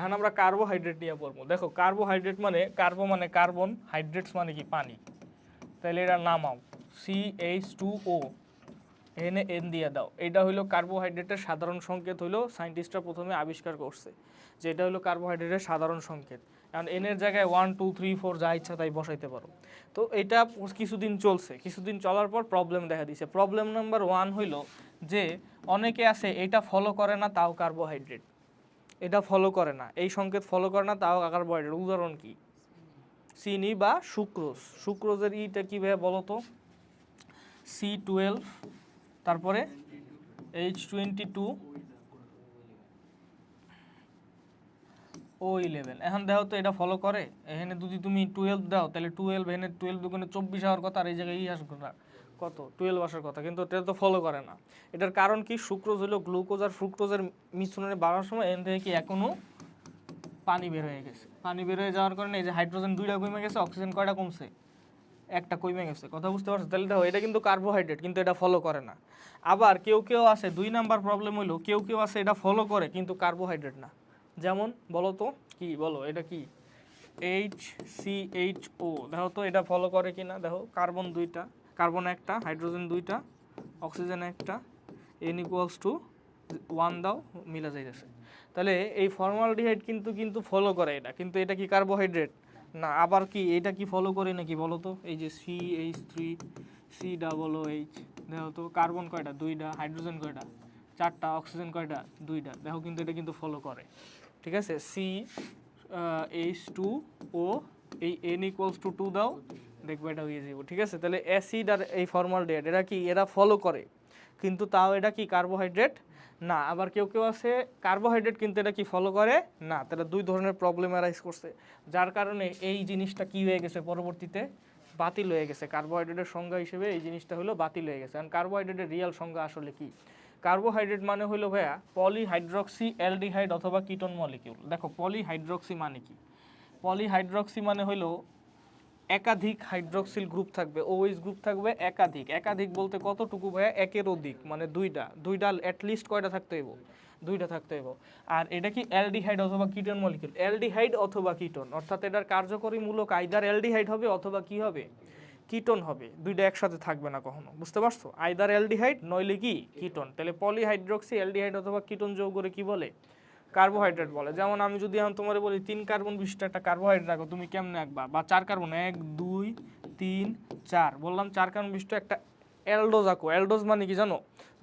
এখন আমরা কার্বোহাইড্রেট নিয়ে পড়ব। দেখো কার্বোহাইড্রেট মানে কার্বো মানে কার্বন হাইড্রেটস মানে কি? পানি। তাহলে এটা নামাও। সি এইচ টু ও এনে এন দিয়ে দাও। এটা হলো কার্বোহাইড্রেটের সাধারণ সংকেত হলো সায়েন্টিস্টরা প্রথমে আবিষ্কার করছে যে এটা হলো কার্বোহাইড্রেটের সাধারণ সংকেত। কারণ এনের জায়গায় ওয়ান টু থ্রি ফোর যা ইচ্ছা তাই বসাইতে পারো। তো এটা কিছুদিন চলছে। কিছুদিন চলার পর প্রবলেম দেখা দিছে। প্রবলেম নাম্বার ওয়ান হইল যে অনেকে আছে, এটা ফলো করে না, তাও কার্বোহাইড্রেট এটা ফলো করে না। এই সংকেত ফলো করে না, তাও কার্বোহাইড্রেট উদাহরণ কি? চিনি বা সুক্রোজ। সুক্রোজের ইটা কি ভাবে বলো তো সি টুয়েলভ তারপরে H twenty two O eleven এখন দেখো তো এটা ফলো করে? এখানে যদি তুমি টুয়েলভ দাও, তাহলে টুয়েলভ এখানে টুয়েলভ দুগুণে চব্বিশ হওয়ার কথা, আর এই জায়গায় ই আসবে না। কত? টুয়েলভ আসার কথা, কিন্তু এটা তো ফলো করে না। এটার কারণ কি? সুক্রোজ হলো গ্লুকোজ আর ফ্রুক্টোজের মিশ্রণে বাড়ার সময় এখান থেকে কি এখনও পানি বের হয়ে গেছে। পানি বের হয়ে যাওয়ার কারণে এই যে হাইড্রোজেন দুইটা কমে গেছে অক্সিজেন কয়টা কমছে? একটা কমে গেছে। কথা বুঝতে পারছ? তাহলে দেখো, এটা কিন্তু কার্বোহাইড্রেট কিন্তু এটা ফলো করে না। আবার কেউ কেউ আছে, দুই নাম্বার প্রবলেম হইল কেউ কেউ আছে এটা ফলো করে, কিন্তু কার্বোহাইড্রেট না। যেমন, বলো তো, কি বলো, এটা কি? এইচ সি এইচ ও দেখো তো, এটা ফলো করে কি না দেখো কার্বন দুইটা। কার্বন একটা, হাইড্রোজেন দুইটা, অক্সিজেন একটা এন ইকুয়ালস টু ওয়ান দাও, মিলা যাইতেছে। তাহলে এই ফর্মালডিহাইড কিন্তু কিন্তু ফলো করে এটা। কিন্তু এটা কি কার্বোহাইড্রেট না, আবার কি? এটা কি ফলো করে নাকি বলো তো? এই যে C H three C double O H দেখো তো কার্বন কয়টা? দুইটা হাইড্রোজেন কয়টা? চারটা অক্সিজেন কয়টা? দুইটা। দেখো কিন্তু এটা কিন্তু ফলো করে। ঠিক আছে? সি এইচ টু ও এই এন ইকুয়ালস টু টু দাও দেখবে, এটা হয়ে যাব ঠিক আছে? তাহলে অ্যাসিড আর এই ফর্মাল ফর্মালডিহাইড এরা কি, এরা ফলো করে। কিন্তু তাও এটা কি কার্বোহাইড্রেট না। আবার কেউ কেউ আছে কার্বোহাইড্রেট কিন্তু এটা কি ফলো করে? না। তারা দুই ধরনের প্রবলেম অ্যারাইজ করছে। যার কারণে এই জিনিসটা কি হয়ে গেছে পরবর্তীতে? বাতিল হয়ে গেছে। কার্বোহাইড্রেটের সংজ্ঞা হিসেবে এই জিনিসটা হলো বাতিল হয়ে গেছে। কারণ কার্বোহাইড্রেটের রিয়াল সংজ্ঞা আসলে কি? কার্বোহাইড্রেট মানে হলো ভাইয়া পলিহাইড্রক্সি অ্যালডিহাইড অথবা কিটোন মলিকিউল দেখো পলিহাইড্রক্সি মানে কি? পলিহাইড্রক্সি মানে হলো একাধিক হাইড্রক্সিল গ্রুপ থাকবে ওএইচ গ্রুপ থাকবে একাধিক। একাধিক বলতে কতটুকু ভাইয়া? একের অধিক মানে দুইটা। দুইটা অ্যাটলিস্ট কয়টা থাকতে হইব? দুইটা থাকতে হইব। আর এটা কি অ্যালডিহাইড অথবা কিটন মলিকিউল অ্যালডিহাইড অথবা কিটোন, অর্থাৎ এটার কার্যকরী মূলক আইদার অ্যালডিহাইড হবে অথবা কি হবে? কিটোন হবে। দুইটা একসাথে থাকবে না কখনো, বুঝতে পারছ? আইদার অ্যালডিহাইড নইলে কি? কিটন। তাহলে পলিহাইড্রক্সি অ্যালডিহাইড অথবা কিটোন যৌগরে কি বলে? কার্বোহাইড্রেট বলে। যেমন আমি যদি এখন তোমার বলি, তিন কার্বন বিশিষ্ট একটা কার্বোহাইড্রেট রাখো, তুমি কেমনে আঁকবা? বা চার কার্বন এক, দুই, তিন, চার। বললাম চার কার্বন বিশিষ্ট একটা অ্যালডোজ আঁকো। অ্যালডোজ মানে কি জানো?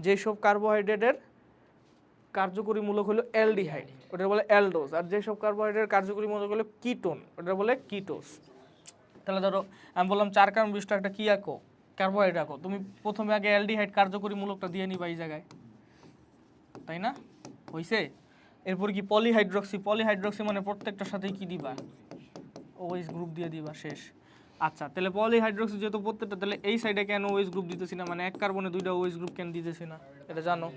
যেসব কার্বোহাইড্রেটের কার্যকরী মূলক হলো অ্যালডিহাইড ওটা বলে অ্যালডোজ আর যেসব কার্বোহাইড্রেটের কার্যকরী মূলক হলো কিটোন ওটা বলে কিটোস তাহলে ধরো, আমি বললাম চার কার্বন বিশিষ্ট একটা কি আঁকো? কার্বোহাইড্রেট আঁকো। তুমি প্রথমে আগে অ্যালডিহাইড কার্যকরী মূলকটা দিয়ে নিবা এই জায়গায়। তাই না? হইছে? এরপর কি পলিহাইড্রক্সি পলিহাইড্রক্সি মানে প্রত্যেকটার সাথেই কি দিবা? ওএইচ গ্রুপ দিয়ে দিবা, শেষ। আচ্ছা তাহলে পলিহাইড্রক্সি যেহেতু প্রত্যেকটা, তাহলে এই সাইডে কেন ওএইচ গ্রুপ দিতেছি না? মানে এক কার্বনে দুইটা ওএইচ গ্রুপ কেন দিতেছি না? এটা জানো,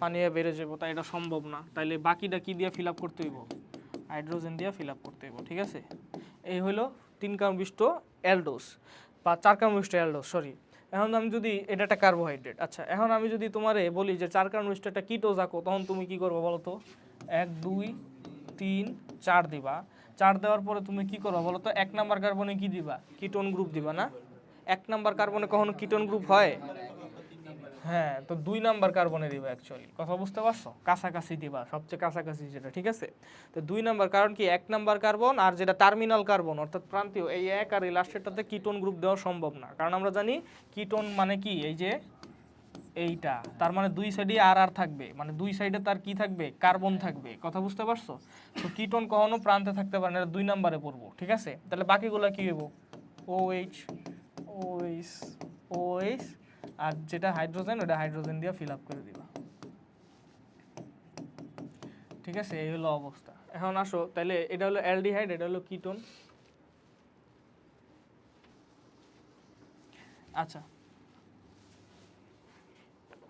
পানি বেড়ে যাব, তাই এটা সম্ভব না। তাইলে বাকিটা কি দিয়ে ফিল আপ করতে হইব? হাইড্রোজেন দিয়ে ফিল আপ করতে হইব, ঠিক আছে? এই হলো তিন কার্বন অ্যালডোস বা চার কার্বন বিশিষ্ট অ্যালডোস সরি এখন আমি যদি, এটা একটা কার্বোহাইড্রেট আচ্ছা এখন আমি যদি তোমারে বলি যে চার কার্বন একটা কিটোজ আঁকো, তখন তুমি কি করব বলো তো? এক, দুই, তিন, চার দিবা। চার দেওয়ার পরে তুমি কি করবা বলো তো? এক নাম্বার কার্বনে কি দিবা? কিটোন গ্রুপ দিবা না? এক নাম্বার কার্বনে কখনো কিটোন গ্রুপ হয়? হ্যাঁ তো দুই নাম্বার কার্বনে দিবা অ্যাকচুয়ালি কথা বুঝতে পারছ? কাছাকাছি দিবা, সবচেয়ে কাছাকাছি যেটা, ঠিক আছে? তো দুই নাম্বার কারণ কি? এক নাম্বার কার্বন আর যেটা টার্মিনাল কার্বন অর্থাৎ প্রান্তীয়, এই এক আর এই লাস্টেরটাতে কিটোন গ্রুপ দেওয়া সম্ভব না। কারণ আমরা জানি কিটোন মানে কি? এই যে এইটা। তার মানে দুই সাইডে আর আর থাকবে। মানে দুই সাইডে তার কি থাকবে? কার্বন থাকবে। কথা বুঝতে পারছ? তো কিটোন কখনো প্রান্তে থাকতে পারে না দুই নাম্বারে পড়ব, ঠিক আছে? তাহলে বাকিগুলো কি হইব? O H O H O H আর যেটা হাইড্রোজেন ওটা হাইড্রোজেন দিয়ে ফিল আপ করে দিবা। ঠিক আছে? এই হলো অবস্থা। এখন আসো তাহলে এটা হলো অ্যালডিহাইড, এটা হলো কিটোন আচ্ছা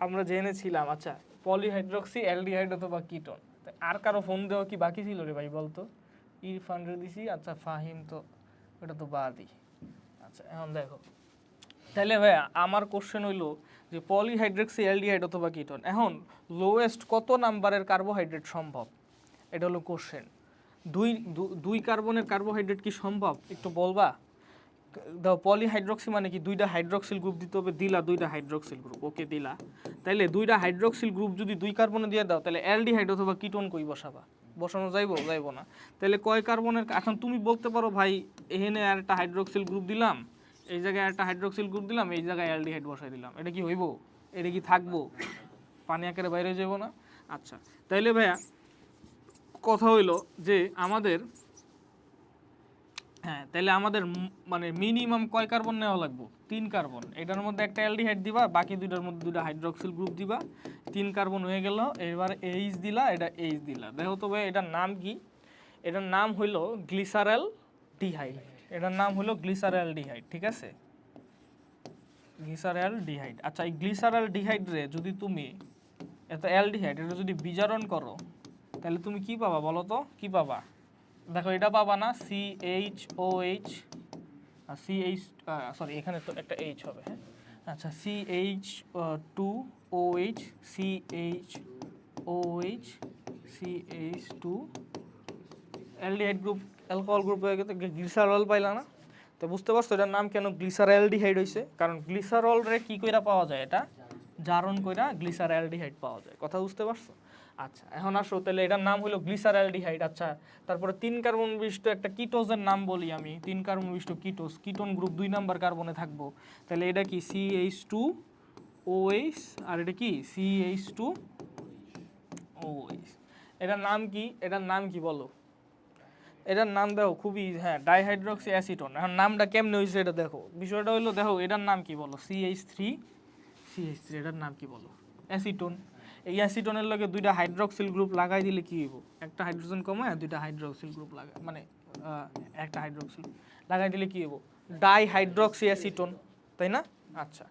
আমরা জেনেছিলাম আচ্ছা পলিহাইড্রক্সি অ্যালডিহাইড অথবা কিটন আর কারও ফোন দেওয়া কি বাকি ছিল রে ভাই বলতো? ইরফান রে দিছি আচ্ছা ফাহিম তো ওটা তো বাদই। আচ্ছা এখন দেখো। তাহলে ভাই আমার কোশ্চেন হইল যে পলিহাইড্রক্সি অ্যালডিহাইড অথবা কিটন এখন লোয়েস্ট কত নাম্বারের কার্বোহাইড্রেট সম্ভব? এটা হলো কোশ্চেন দুই দুই কার্বনের কার্বোহাইড্রেট কি সম্ভব? একটু বলবা? দাও পলিহাইড্রক্সি মানে কি? দুইটা হাইড্রক্সিল গ্রুপ দিতে হবে, দিলা দুইটা হাইড্রক্সিল গ্রুপ ওকে দিলা। তাইলে দুইটা হাইড্রক্সিল গ্রুপ যদি দুই কার্বনে দিয়ে দাও তাহলে অ্যালডিহাইড অথবা কিটোন কই বসাবা? বসানো যাইবো যাইবো না। তাহলে কয় কার্বনের এখন তুমি বলতে পারো ভাই এখানে আর একটা হাইড্রক্সিল গ্রুপ দিলাম, এই জায়গায় একটা হাইড্রক্সিল গ্রুপ দিলাম, এই জায়গায় অ্যালডিহাইড বসাই দিলাম। এটা কি হইব? এটা কি থাকব? পানি আকারে বাইরে যাব না? আচ্ছা তাইলে ভাইয়া, কথা হইল যে আমাদের হ্যাঁ তাহলে আমাদের মানে মিনিমাম কয় কার্বন নেওয়া লাগবে? তিন কার্বন এটার মধ্যে একটা অ্যালডিহাইড দিবা, বাকি দুইটার মধ্যে দুইটা হাইড্রক্সিল গ্রুপ দিবা। তিন কার্বন হয়ে গেল, এবার এইচ দিলা, এটা এইচ দিলা। দেখো তো ভাই, এটার নাম কি? এটার নাম হইল গ্লিসারেল ডিহাইড এটার নাম হলো গ্লিসারেল ডিহাইড ঠিক আছে? গ্লিসারেল ডিহাইড আচ্ছা এই গ্লিসারেল ডিহাইড রে যদি তুমি এত অ্যালডিহাইড এটা যদি বিজারণ করো, তাহলে তুমি কি পাবা বলো তো? কি পাবা? দেখো, এটা পাবা না C H O H C H sorry এখানে তো একটা এইচ হবে হ্যাঁ? আচ্ছা C H two O H C H O H C H two aldehyde group alcohol group হয়ে গেছে গ্লিসারল পাইলা না? তো বুঝতে পারছ এটার নাম কেন গ্লিসারঅ্যালডিহাইড হয়েছে কারণ গ্লিসারল রে কী কইরা পাওয়া যায় এটা? জারণ কইরা গ্লিসারঅ্যালডিহাইড পাওয়া যায়, কথা বুঝতে পারছ? আচ্ছা এখন আসো, তাহলে এটার নাম হলো গ্লিসারঅ্যালডিহাইড আচ্ছা তারপরে তিন কার্বন বিশিষ্ট একটা কিটোজের নাম বলি আমি। তিন কার্বন বিশিষ্ট কিটোজ, কিটোন গ্রুপ দুই নাম্বার কার্বনে থাকব। তাহলে এটা কি? C H two O H আর এটা কি? C H two O H এটার নাম কি? এটার নাম কি বলো? এটার নাম দেখো, খুবই হ্যাঁ ডাইহাইড্রক্সি অ্যাসিটন এখন নামটা কেমনে হয়েছে এটা দেখো। বিষয়টা হলো, দেখো, এটার নাম কি বলো? C H three C H three এটার নাম কি বলো? অ্যাসিটোন। এই অ্যাসিটনের লগে দুইটা হাইড্রক্সিল গ্রুপ লাগাই দিলে কি হইব? একটা হাইড্রোজেন কমায় দুইটা হাইড্রক্সিল গ্রুপ লাগা মানে একটা হাইড্রক্সিল লাগাই দিলে কি হইব? ডাইহাইড্রক্সি অ্যাসিটন তাই না? আচ্ছা।